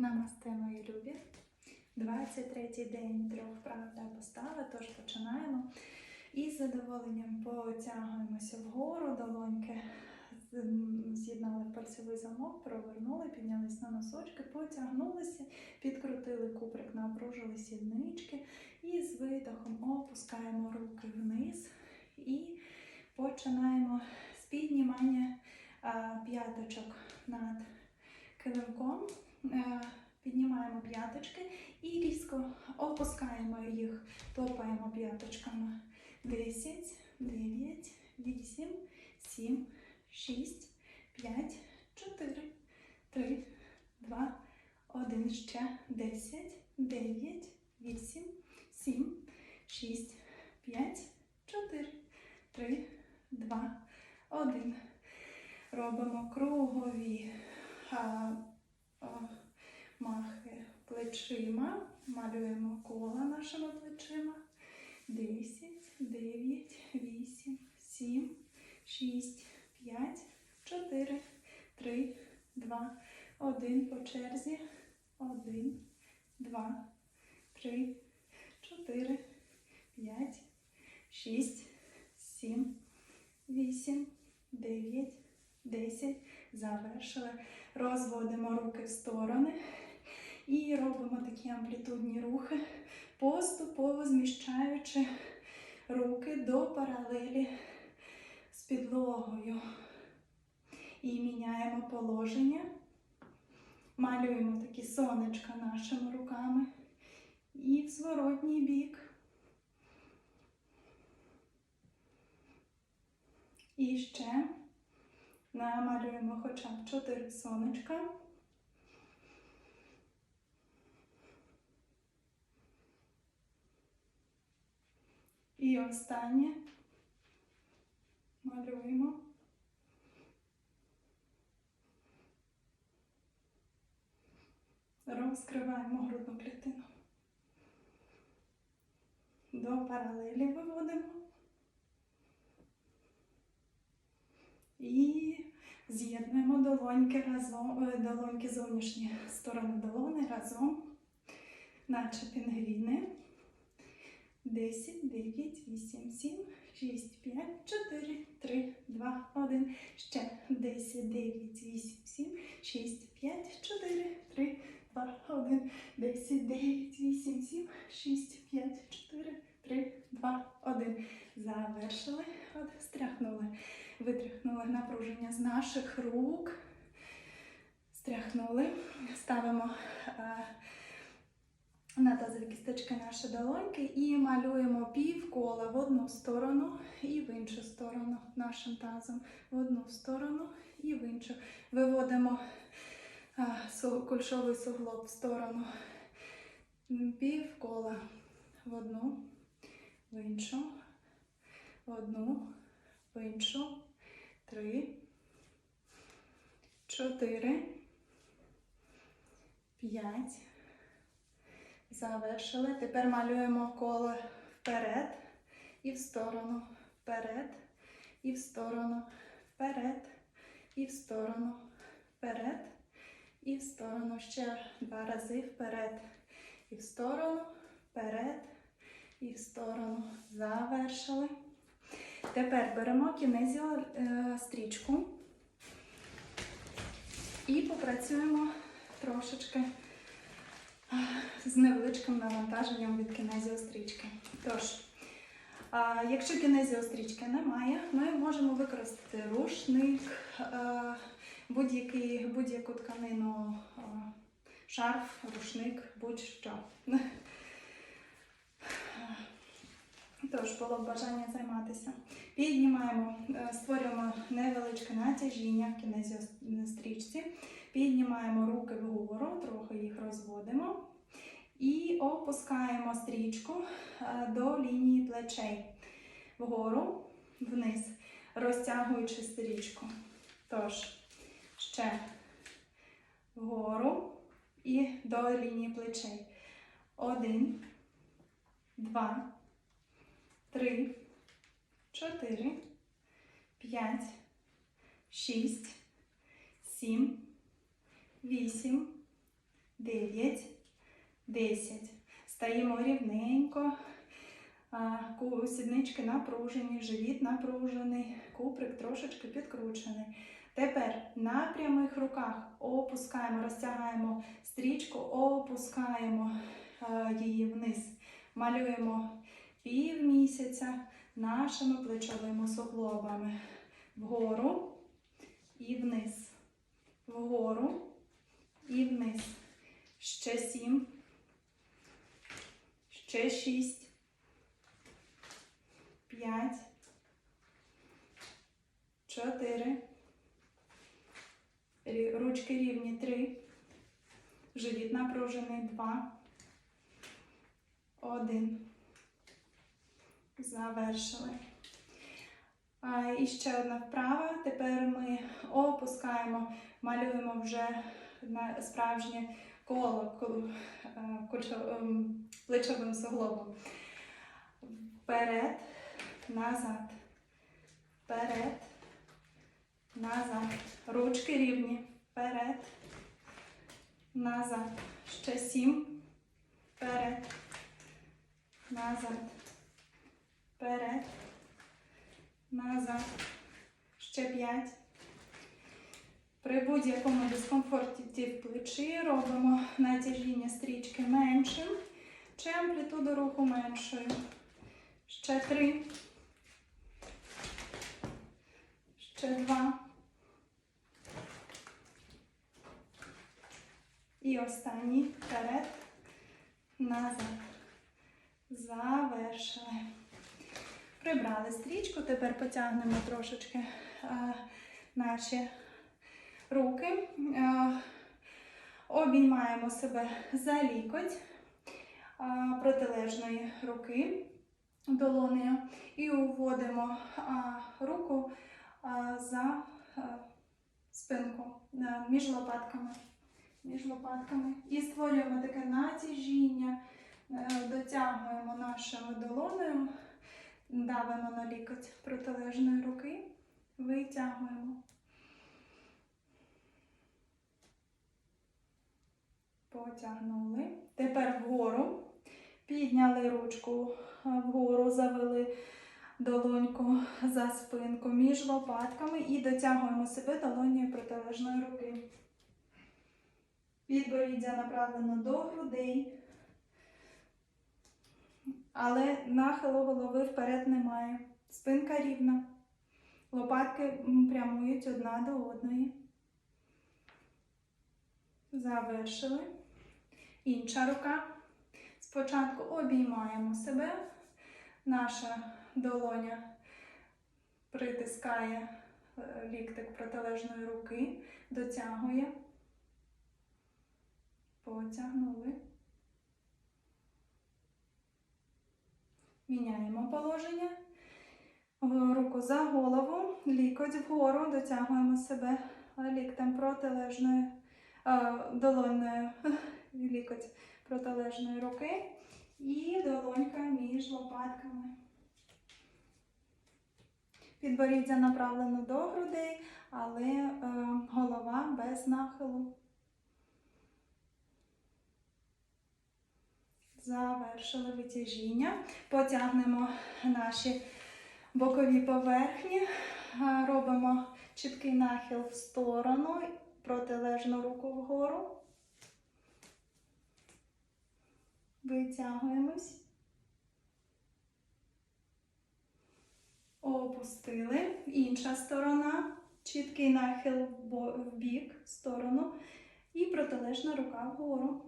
Намасте, мої любі. 23-й день трьох вправ та постави, тож починаємо. І з задоволенням потягуємося вгору, долоньки з'єднали пальцевий замок, провернули, піднялись на носочки, потягнулися, підкрутили куприк, напружили сіднички і з видохом опускаємо руки вниз і починаємо з піднімання п'яточок над килимком. Е, Піднімаємо п'яточки і різко опускаємо їх, топаємо п'яточками. 10, 9, 8, 7, 6, 5, 4, 3, 2, 1. Ще 10, 9, 8, 7, 6, 5, 4, 3, 2, 1. Робимо кругові плечима, малюємо кола нашими плечима. 10, 9, 8, 7, 6, 5, 4, 3, 2, 1 по черзі. 1, 2, 3, 4, 5, 6, 7, 8, 9, 10. Завершили. Розводимо руки в сторони і робимо такі амплітудні рухи, поступово зміщаючи руки до паралелі з підлогою. І міняємо положення. Малюємо такі сонечка нашими руками. І в зворотній бік. І ще намалюємо хоча б 4 сонечка. І останнє малюємо. Розкриваємо грудну клітину. До паралелі виводимо. І з'єднуємо долоньки разом, е, долоньки зовнішні сторони долони разом, наче пінгвіни. 10, 9, 8, 7, 6, 5, 4, 3, 2, 1. Ще 10, 9, 8, 7, 6, 5, 4, 3, 2, 1. 10, 9, 8, 7, 6, 5, 4, 3, 2, 1. Завершили. От, стряхнули. Витряхнули напруження з наших рук. Стряхнули. Ставимо е, на тазові кісточки наші долоньки і малюємо півкола в одну сторону і в іншу сторону нашим тазом. В одну сторону і в іншу. Виводимо кульшовий суглоб в сторону. Півкола в одну, в іншу, в одну, в іншу. Три, чотири, п'ять. Завершили. Тепер малюємо коло вперед і в сторону, вперед і в сторону, вперед і в сторону, вперед і в сторону. Ще два рази вперед і в сторону, вперед і в сторону. Завершили. Тепер беремо кінезіо е, стрічку і попрацюємо трошечки з невеличким навантаженням від кінезіострічки. Тож, якщо кінезіострічки немає, ми можемо використати рушник, е, будь-яку тканину, е, шарф, рушник, будь-що. Тож, було б бажання займатися. Піднімаємо, е, створюємо невеличке натяжіння в кінезіострічці. Піднімаємо руки вгору, трохи їх розводимо. І опускаємо стрічку е, до лінії плечей. Вгору, вниз, розтягуючи стрічку. Тож, ще вгору і до лінії плечей. Один, два, три, чотири, п'ять, шість, сім, вісім, 9, 10. Стаємо рівненько. Сіднички напружені, живіт напружений, куприк трошечки підкручений. Тепер на прямих руках опускаємо, розтягаємо стрічку, опускаємо е, її вниз. Малюємо пів місяця нашими плечовими суглобами. Вгору і вниз. Вгору і вниз. Ще сім. Ще шість. П'ять. Чотири. Ручки рівні три. Живіт напружений два. Один. Завершили. І ще одна вправа. Тепер ми опускаємо, малюємо вже справжнє коло е, ем, плечовим суглобом. Вперед, назад. Вперед, назад. Ручки рівні. Вперед, назад. Ще сім. Вперед, назад. Вперед, назад. Ще п'ять. При будь-якому дискомфорті в робимо натяжіння стрічки меншим, чи амплітуду руху меншою. Ще три. Ще два. І останній вперед, назад. Завершили. Прибрали стрічку, тепер потягнемо трошечки е, наші руки. Е, обіймаємо себе за лікоть протилежної руки долонею і уводимо руку за спинку е, між лопатками. Між лопатками. І створюємо таке натяжіння, е, дотягуємо нашою долонею, давимо на лікоть протилежної руки, витягуємо. Потягнули. Тепер вгору. Підняли ручку е, вгору, завели долоньку за спинку між лопатками і дотягуємо себе долонею протилежної руки. Підборіддя направлено до грудей, але нахилу голови вперед немає. Спинка рівна. Лопатки прямують одна до одної. Завершили. Інша рука. Спочатку обіймаємо себе. Наша долоня притискає е, ліктик протилежної руки, дотягує. Потягнули. Міняємо положення. Е, Руку за голову, лікоть вгору, дотягуємо себе ліктем протилежної е, долоною, лікоть протилежної руки і долонька між лопатками. Підборіддя направлено до грудей, але е, голова без нахилу. Завершили витяжіння. Потягнемо наші бокові поверхні. Робимо чіткий нахил в сторону, протилежну руку вгору. Витягуємось. Опустили. Інша сторона. Чіткий нахил в бік, в сторону. І протилежна рука вгору.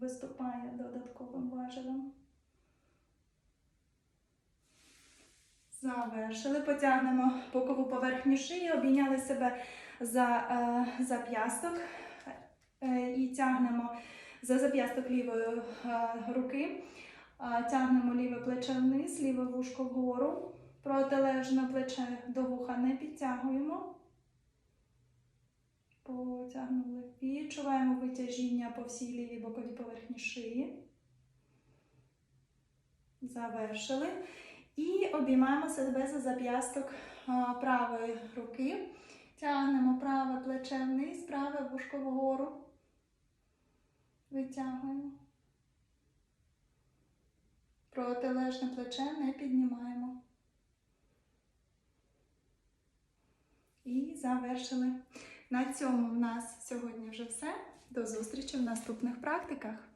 Виступає додатковим важелем. Завершили. Потягнемо бокову поверхню шиї, обійняли себе за е, зап'ясток е, і тягнемо за зап'ясток лівої е, руки. Е, тягнемо ліве плече вниз, ліве вушко вгору. Протилежне плече до вуха не підтягуємо. Потягнули. Відчуваємо витяжіння по всій лівій боковій поверхні шиї. Завершили. І обіймаємо себе за зап'ясток правої руки. Тягнемо праве плече вниз, праве вушко вгору. Витягуємо. Протилежне плече не піднімаємо. І завершили. На цьому в нас сьогодні вже все. До зустрічі в наступних практиках.